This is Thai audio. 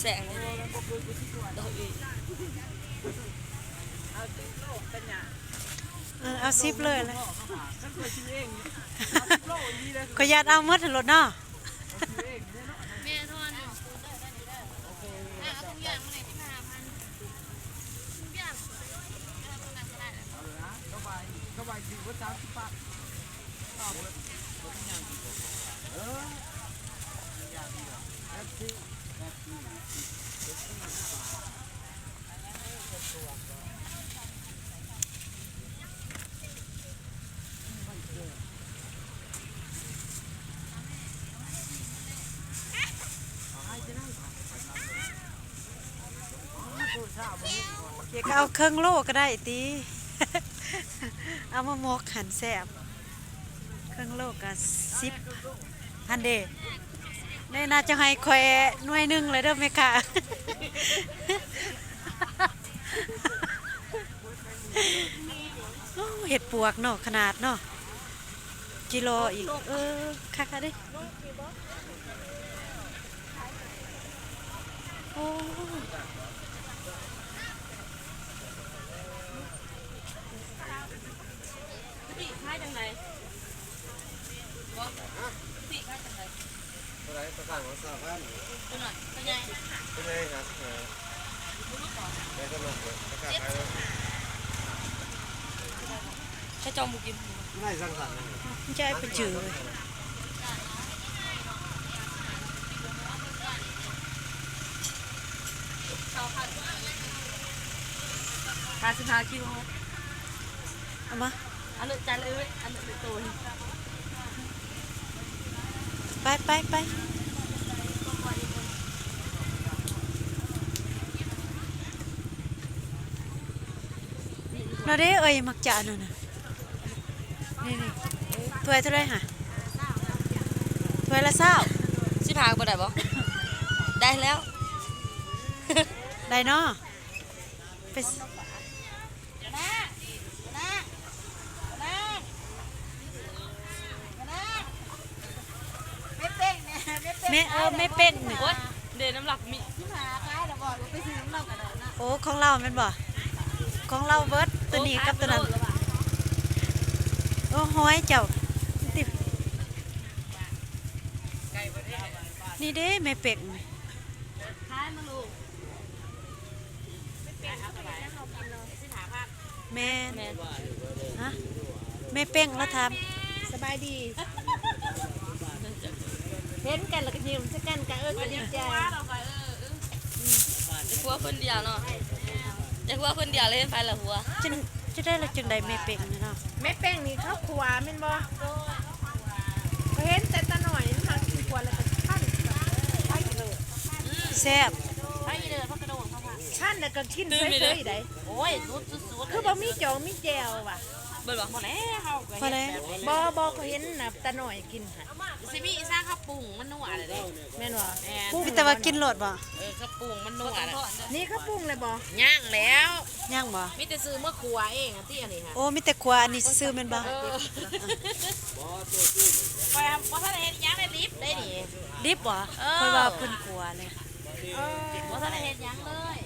แสงเลยดอกอีกเออเอาซิปเลยเลยขอยญาตเอาหมดรถเนาะแม่ทอนอะเอาทุกอ อยางเอาตรงนั้นก็ได้แล้วเดี๋ยวก็เอาเครื่องโลก็ได้ตีเอามาหมกหันแซ่บเครื่องโลก็สิบพันเด ได้น่าจะให้คอยหน่วยนึงเลยเด้อแม่ค่ะเห็ดปวกเนาะขนาดเนาะกิโลอีก เออคักๆเด้โอ้พี่ค่ายจังไหนพี่ค่ายจังไหน อะ ไรประกาศของสหพันธ์ตัวหน่อยตัวใหญ่เป็นไงครับเออในกำลังประกาศไปแล้วแค่จอมบุกินไม่สร้างสรรค์ไม่ใช่เป็นจือเลยห้าสิบห้ากิโลเอามาอันนี้จานเลยอันนี้ตัว ไปไปไปเราได้เอ่ยมักจะนั่นน่ะนี่นี่ถ้วยเท่าไรฮะถ้วยละเศร้าสิบห้าก็ได้บ่ได้แล้ว ได้เนาะไป ม่เออแม่เป็กเนี่ยโอ๊ยเดนน้ำหลักมีโอ้ของเราแมันบ่ของเราเบิดตัวนี้กับตัวนั้นโอ้ห้อยเจ้าติบนี่เด้แม่เป็กนี่ท้ายมาลูกแม่แม่ฮะแม่เป้งแล้วทสบายดี เห็นกันแล้วก็ยิ้มสักกันกันเออก็ดีใจจะกลัวคนเดียวเนาะจะกลัวคนเดียวเลยไปละหัวจึงจะได้ละจึงได้แม่เป้งนี่เนาะแม่แป้งนี่เขาขวาแม่นบ่ก็เห็นแต่ตาหน่อยนทางกินขวาแล้วก็ท่านไปเลยแซ่บไปเดินพักกระโดดเข้ามาท่านน่ะก็กินตื่นเฉยๆได้โอ้ยสุดๆคือบ่มีจองมีแจวว่ะ เบิดบอกหมดแล้วเฮาก็พอแล้วบ่บ่ก็เห็นน่ะตาหน่อยกินค่ะสิมีอีสานข้าวปรุงมันนัวเลยเด้แม่นบ่แม่นปรุงมีแต่ว่ากินโลดบ่เออข้าวปรุงมันนัวเลยนี่เขาปรุงเลยบ่ย่างแล้วย่างบ่มีแต่ซื้อเมื่อครัวเองอะที่อันนี้ค่ะโอ้มีแต่ครัวอันนี้ซื้อแม่นบ่เออไปเพราะถ้าเห็นย่างได้ลิฟต์ได้ดิดิบบ่เออค่อยว่าเพิ่นครัวเลยเออเพราะถ้าเห็นย่างเลย